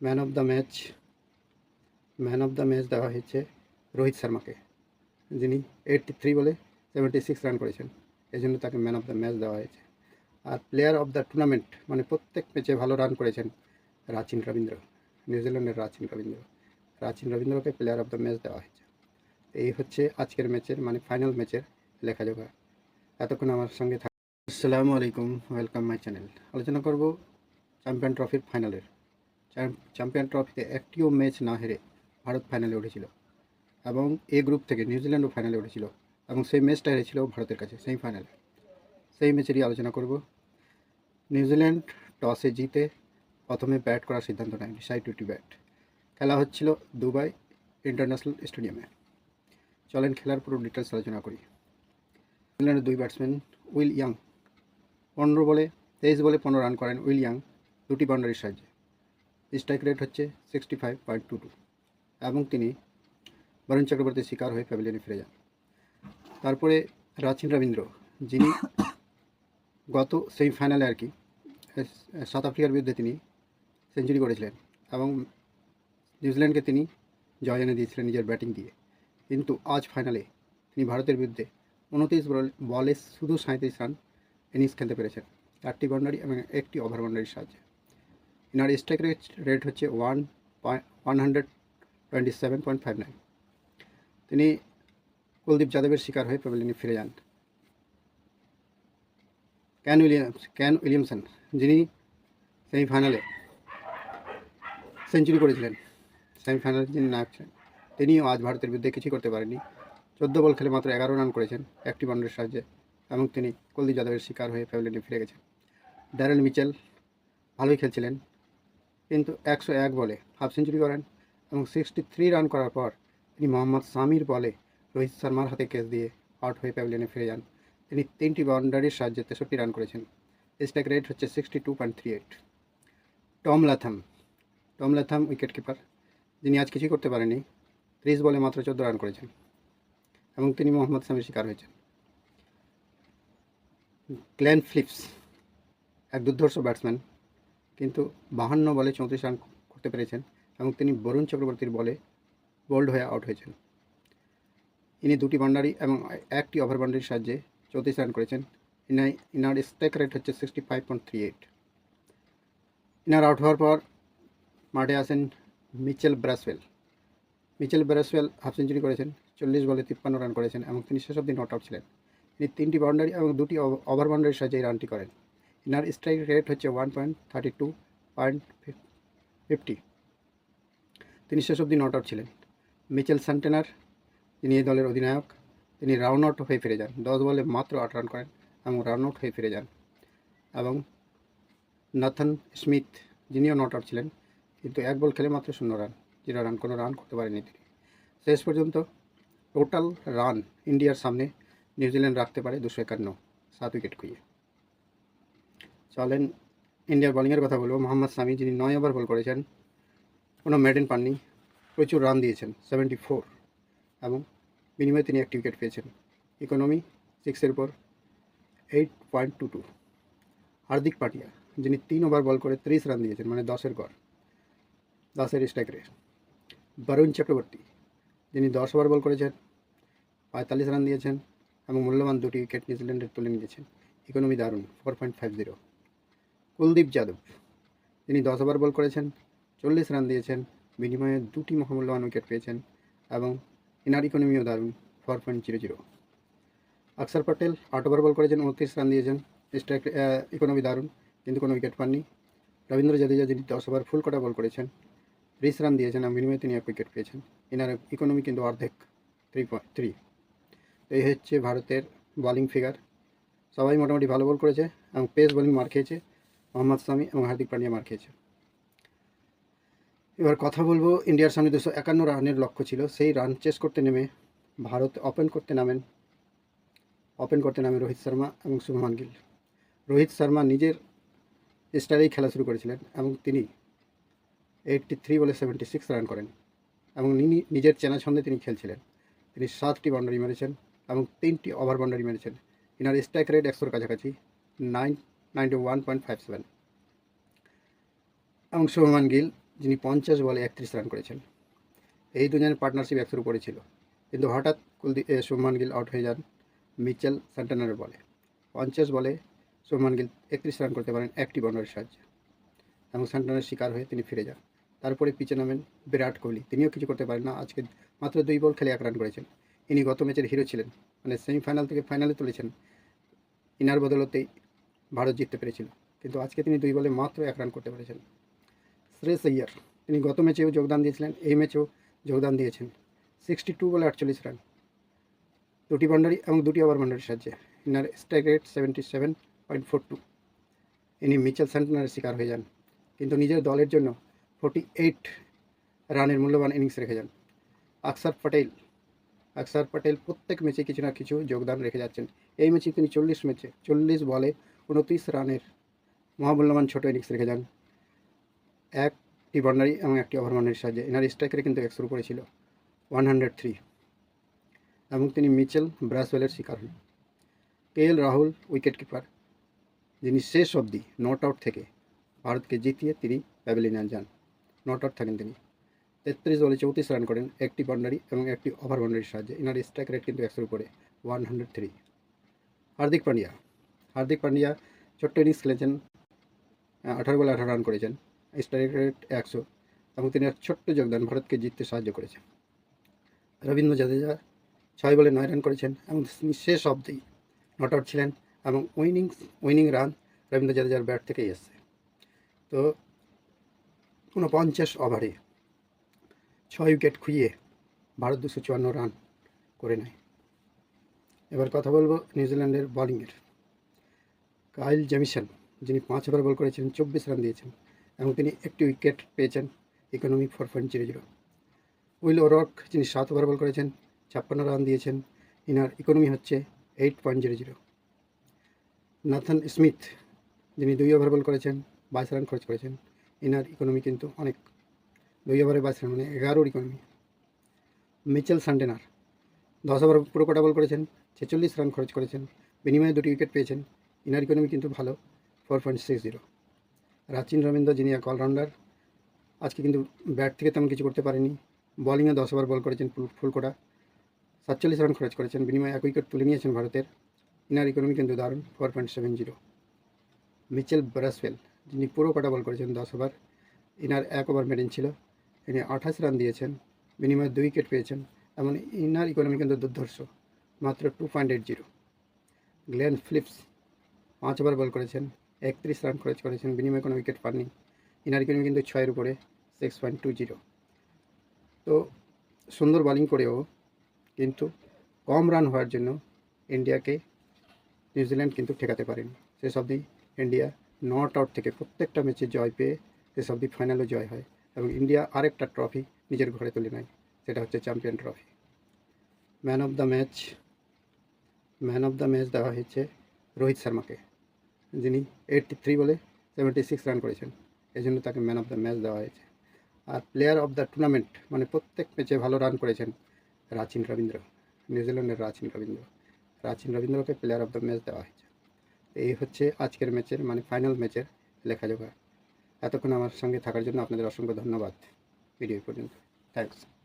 Man of the match man of the match দেওয়া হয়েছে রোহিত শর্মাকে। যিনি এইটটি থ্রি বলে সেভেন্টি সিক্স রান করেছেন। এই জন্য তাকে ম্যান অফ দ্য ম্যাচ দেওয়া হয়েছে। আর প্লেয়ার অফ দ্য টুর্নামেন্ট মানে প্রত্যেক ম্যাচে ভালো রান করেছেন রাচিন রবীন্দ্র। নিউজিল্যান্ডের রাচিন রবীন্দ্র। রাচিন রবীন্দ্রকে প্লেয়ার অফ দ্য ম্যাচ দেওয়া হয়েছে। এই হচ্ছে আজকের ম্যাচের মানে ফাইনাল ম্যাচের লেখাজোখা। এতক্ষণ আমার সঙ্গে থাক আসসালামু আলাইকুম ওয়েলকাম মাই চ্যানেল আলোচনা করব চ্যাম্পিয়ন ট্রফির ফাইনালের চ্যাম্পিয়ন ট্রফিতে একটিও ম্যাচ না হেরে ভারত ফাইনালে উঠেছিল এবং এ গ্রুপ থেকে নিউজিল্যান্ডও ফাইনালে উঠেছিল এবং সেই ম্যাচটা হেরেছিল ভারতের কাছে সেই ফাইনালে সেই ম্যাচেরই আলোচনা করব। নিউজিল্যান্ড টসে জিতে প্রথমে ব্যাট করার সিদ্ধান্ত নেয় ডিসাইড টু ব্যাট। খেলা হচ্ছিল দুবাই ইন্টারন্যাশনাল স্টেডিয়ামে। চলেন খেলার পুরো ডিটেলস আলোচনা করি। নিউজিল্যান্ডের দুই ব্যাটসম্যান উইল ইয়াং। পনেরো বলে, তেইশ বলে পনেরো রান করেন উইল ইয়াং, দুটি বাউন্ডারির সাহায্যে। স্ট্রাইক রেট হচ্ছে sixty five point two two এবং তিনি বরুণ চক্রবর্তীর শিকার হয়ে প্যাভিলিয়নে ফিরে যান। তারপরে রাচিন রবীন্দ্র যিনি গত সেমিফাইনালে আর কি সাউথ আফ্রিকার বিরুদ্ধে তিনি সেঞ্চুরি করেছিলেন এবং নিউজিল্যান্ডকে তিনি জয় এনে দিয়েছিলেন নিজের ব্যাটিং দিয়ে। কিন্তু আজ ফাইনালে তিনি ভারতের বিরুদ্ধে উনত্রিশ বলে শুধু সাঁত্রিশ রান ইনিংস খেলতে পেরেছেন। চারটি বাউন্ডারি এবং একটি ওভার বাউন্ডারির সাহায্যে। এনার স্ট্রাইক রেট রেট হচ্ছে one one hundred twenty seven point five nine. তিনি কুলদীপ যাদবের শিকার হয়ে প্যাভিলিয়নে ফিরে যান। ক্যান উইলিয়ামস, ক্যান উইলিয়ামসন, যিনি সেমিফাইনালে সেঞ্চুরি করেছিলেন, সেমিফাইনালে যিনি নায়ক ছিলেন, তিনিও আজ ভারতের বিরুদ্ধে কিছুই করতে পারেননি। চোদ্দ বল খেলে মাত্র এগারো রান করেছেন একটি বাউন্ডারির সাহায্যে এবং তিনি কুলদীপ যাদবের শিকার হয়ে প্যাভিলিয়নে ফিরে গেছেন। ড্যারেল মিচেল ভালোই খেলছিলেন কিন্তু একশো এক বলে হাফ সেঞ্চুরি করেন এবং সিক্সটি থ্রি রান করার পর তিনি মোহাম্মদ সামির বলে রোহিত শর্মার হাতে ক্যাচ দিয়ে আউট হয়ে প্যাভিলিয়নে ফিরে যান। তিনি তিনটি বাউন্ডারির সাহায্যে তেষট্টি রান করেছেন। স্ট্রাইক রেট হচ্ছে sixty two point three eight Tom Latham Tom Latham wicket keeper যিনি আজ কিছুই করতে পারেনি ত্রিশ বলে মাত্র চোদ্দ রান করেছেন এবং তিনি মোহাম্মদ সামির শিকার হয়েছেন। গ্লেন ফ্লিপস, এক দুর্ধর্ষ ব্যাটসম্যান কিন্তু বাহান্ন বলে চৌত্রিশ রান করতে পেরেছেন এবং তিনি বরুণ চক্রবর্তীর বলে বোল্ড হয়ে আউট হয়েছেন। ইনি দুটি বাউন্ডারি এবং একটি ওভার বাউন্ডারির সাহায্যে চৌত্রিশ রান করেছেন। ইনার ইনার স্ট্রাইক রেট হচ্ছে sixty five point three eight. Inner out হওয়ার পর মাঠে আসেন Mitchell Bracewell. Mitchell Bracewell half century করেছেন, চল্লিশ বলে তিপ্পান্ন রান করেছেন এবং তিনি শেষ অবধি নট আউট ছিলেন। তিনি তিনটি বাউন্ডারি এবং দুটি ওভার বাউন্ডারির সাহায্যে এই রানটি করেন। ইনার স্ট্রাইক রেট হচ্ছে one point thirty two point fifty তিনি শেষ অবধি নট আউট ছিলেন। মিচেল সান্টেনার, যিনি এই দলের অধিনায়ক, তিনি রান আউট হয়ে ফিরে যান। দশ বলে মাত্র আট রান করেন এবং রান আউট হয়ে ফিরে যান। এবং নাথন স্মিথ, যিনিও নট আউট ছিলেন, কিন্তু এক বল খেলে মাত্র শূন্য রান। জিরো রান, কোনো রান করতে পারেনি তিনি। শেষ পর্যন্ত টোটাল রান ইন্ডিয়ার সামনে নিউজিল্যান্ড রাখতে পারে দুশো একান্ন, সাত উইকেট খুঁয়ে চলেন ইন্ডিয়ার বোলিংয়ের কথা বলব। মোহাম্মদ সামি যিনি নয় ওভার বল করেছেন, কোনো মেডেন পাননি। প্রচুর রান দিয়েছেন সেভেন্টি ফোর এবং বিনিময়ে তিনি একটি উইকেট পেয়েছেন। ইকোনমি সিক্সের পর eight point two two Hardik Pandya, যিনি তিন ওভার বল করে ত্রিশ রান দিয়েছেন মানে দশের গড়। দশের স্ট্রাইক রেট বরুণ চক্রবর্তী, যিনি দশ ওভার বল করেছেন, পঁয়তাল্লিশ রান দিয়েছেন এবং মূল্যবান দুটি উইকেট নিউজিল্যান্ডের তুলে নিয়েছেন। ইকোনমি দারুণ four point five zero Kuldeep Yadav. তিনি দশ ওভার বল করেছেন, চল্লিশ রান দিয়েছেন, বিনিময়ে দুটি মহামূল্যবান উইকেট পেয়েছেন এবং ইনার ইকোনমিও দারুণ ফোর পয়েন্ট জিরো জিরো অক্ষর পটেল আট ওভার বল করেছেন, উনত্রিশ রান দিয়েছেন স্ট্রাইক ইকোনমি দারুণ, কিন্তু কোনো উইকেট পাননি। রবীন্দ্র জাদেজা যিনি দশ ওভার ফুল কটা বল করেছেন, ত্রিশ রান দিয়েছেন এবং বিনিময়ে তিনি এক উইকেট পেয়েছেন। ইনার ইকোনমি কিন্তু অর্ধেক থ্রি পয়েন্ট থ্রি এই হচ্ছে ভারতের বোলিং ফিগার সবাই মোটামুটি ভালো বল করেছে এবং পেস বোলিং মার খেয়েছে। মোহাম্মদ সামি এবং হার্দিক পান্ডিয়া মার খেয়েছে। এবার কথা বলব ইন্ডিয়ার সামনে দুশো একান্ন রানের লক্ষ্য ছিল। সেই রান চেস করতে নেমে ভারত ওপেন করতে নামেন। ওপেন করতে নামে রোহিত শর্মা এবং শুভমান গিল রোহিত শর্মা নিজের স্টাইলেই খেলা শুরু করেছিলেন এবং তিনি এইটটি থ্রি বলে সেভেন্টি সিক্স রান করেন এবং নিজের চেনা ছন্দে তিনি খেলছিলেন। তিনি সাতটি বাউন্ডারি মেরেছেন এবং তিনটি ওভার বাউন্ডারি মেরেছেন। ইনার স্ট্রাইক রেট একশোর কাছাকাছি nine ninety one point five seven এবং শুভমান গিল যিনি পঞ্চাশ বলে একত্রিশ রান করেছেন। এই দুজনের পার্টনারশিপ একশোর উপরে ছিল কিন্তু হঠাৎ কুলদীপ এ, শুভমান গিল আউট হয়ে যান মিচেল স্যান্টানারের বলে। পঞ্চাশ বলে শুভমান গিল একত্রিশ রান করতে পারেন একটি বনারের সাহায্যে। এবং স্যান্টানারের শিকার হয়ে তিনি ফিরে যান। তারপরে পিছে নামেন বিরাট কোহলি। তিনিও কিছু করতে পারেন না। আজকে মাত্র দুই বল খেলে এক রান করেছেন। ইনি গত ম্যাচের হিরো ছিলেন। মানে সেমিফাইনাল থেকে ফাইনালে তুলেছেন। ইনার বদলতেই ভারত জিততে পেরেছিল। কিন্তু আজকে তিনি দুই বলে মাত্র এক রান করতে পেরেছেন। শ্রেয়স আইয়ার, তিনি গত ম্যাচেও যোগদান দিয়েছিলেন, এই ম্যাচেও যোগদান দিয়েছেন। সিক্সটি টু বলে আটচল্লিশ রান দুটি বাউন্ডারি এবং দুটি ওভার বাউন্ডারির সাহায্যে। Inner strike rate seventy seven point four two ইনি মিচেল স্যান্টনারের শিকার হয়ে যান। কিন্তু নিজের দলের জন্য ফোর্টি এইট রানের মূল্যবান ইনিংস রেখে যান। আকসার পটেল আকসার পটেল প্রত্যেক ম্যাচে কিছু না কিছু যোগদান রেখে যাচ্ছেন। এই ম্যাচে তিনি চল্লিশ ম্যাচে চল্লিশ বলে উনত্রিশ রানের মহামূল্যবান ছোট ইনিংস রেখে যান। একটি বাউন্ডারি এবং একটি ওভার বাউন্ডারির সাহায্যে। এনার স্ট্রাইকারে কিন্তু একশোর উপরে করেছিল ওয়ান হান্ড্রেড থ্রি এবং তিনি মিচেল ব্রাসওয়েলের শিকার হন। K L Rahul wicket keeper যিনি শেষ অবধি নট আউট থেকে ভারতকে জিতিয়ে তিনি প্যাভিলিয়নে যান। নট আউট থাকেন তিনি। তেত্রিশ বলে চৌত্রিশ রান করেন, একটি বাউন্ডারি এবং একটি ওভার বাউন্ডারির সাহায্যে। ইনার স্ট্রাইক রেট কিন্তু একশোর উপরে one hundred three Hardik Pandya Hardik Pandya ছোট্ট ইনিংস খেলেছেন আঠারো বলে আঠারো রান করেছেন, স্ট্রাইক রেট একশো এবং তিনি এক ছোট্ট যোগদান ভারতকে জিততে সাহায্য করেছেন। রবীন্দ্র জাদেজা ছয় বলে নয় রান করেছেন এবং তিনি শেষ অবধি নট আউট ছিলেন এবং উইনিংস, উইনিং রান রবীন্দ্র জাদেজার ব্যাট থেকেই এসছে। তো ঊনপঞ্চাশ ওভারে ছয় উইকেট খুইয়ে ভারত দুশো চুয়ান্ন রান করে নেয়। এবার কথা বলব নিউজিল্যান্ডের বোলিংয়ের কাইল জেমিসন যিনি পাঁচ ওভার বল করেছেন চব্বিশ রান দিয়েছেন এবং তিনি একটি উইকেট পেয়েছেন economic four point zero zero Will O'Rourke, যিনি সাত ওভার বল করেছেন, ছাপ্পান্ন রান দিয়েছেন, ইনার ইকোনমি হচ্ছে eight point zero zero Nathan Smith, যিনি দুই ওভার বল করেছেন, বাইশ রান খরচ করেছেন, ইনার ইকোনমি কিন্তু অনেক। দুই ওভারে বাইশ রান মানে এগারোর ইকোনমি মিচেল সান্ডেনার দশ ওভার পুরো কটা বল করেছেন, ছেচল্লিশ রান খরচ করেছেন, বিনিময়ে দুটি উইকেট পেয়েছেন ইনার ইকোনমি কিন্তু ভালো four point six zero Rachin Ravindra যিনি এক অলরাউন্ডার আজকে কিন্তু ব্যাট থেকে তেমন কিছু করতে পারেনি। বলিংয়ে দশ ওভার বল করেছেন ফুল কোটা সাতচল্লিশ রান খরচ করেছেন। বিনিময়ে এক উইকেট তুলে নিয়েছেন ভারতের। ইনার ইকোনমি কিন্তু দারুণ four point seven zero Mitchell Bracewell, যিনি পুরো কটা বল করেছেন দশ ওভার ইনার এক ওভার মেডেন ছিল। ইনি আঠাশ রান দিয়েছেন, বিনিময়ে দুই উইকেট পেয়েছেন। এমন ইনার ইকোনমি কিন্তু দুর্ধর্ষ, মাত্র two point eight zero Glenn Phillips পাঁচ ওভার বল করেছেন, একত্রিশ রান খরচ করেছেন, বিনিময়ে কোনো উইকেট পাননি। ইনার ইকোনমি কিন্তু ছয়ের উপরে সিক্স পয়েন্ট টু জিরো তো সুন্দর বোলিং করেও কিন্তু কম রান হওয়ার জন্য ইন্ডিয়াকে নিউজিল্যান্ড কিন্তু ঠেকাতে পারেনি। শেষ অবধি ইন্ডিয়া নট আউট থেকে প্রত্যেকটা ম্যাচে জয় পেয়ে শেষ অবধি ফাইনালে জয় হয় এবং ইন্ডিয়া আরেকটা ট্রফি নিজের ঘরে তুলে নেয়, সেটা হচ্ছে champion trophy man of the match man of the match দেওয়া হয়েছে রোহিত শর্মাকে। যিনি এইটটি থ্রি বলে সেভেন্টি সিক্স রান করেছেন। এই জন্য তাকে ম্যান অফ দ্য ম্যাচ দেওয়া হয়েছে। আর প্লেয়ার অফ দ্য টুর্নামেন্ট মানে প্রত্যেক ম্যাচে ভালো রান করেছেন রাচিন রবীন্দ্র, নিউজিল্যান্ডের রাচিন রবীন্দ্র। রাচিন রবীন্দ্রকে প্লেয়ার অফ দ্য ম্যাচ দেওয়া হয়েছে। এই হচ্ছে আজকের ম্যাচের মানে ফাইনাল ম্যাচের লেখাজোখা। এতক্ষণ আমার সঙ্গে থাকার জন্য আপনাদের অসংখ্য ধন্যবাদ। ভিডিও পর্যন্ত। থ্যাংকস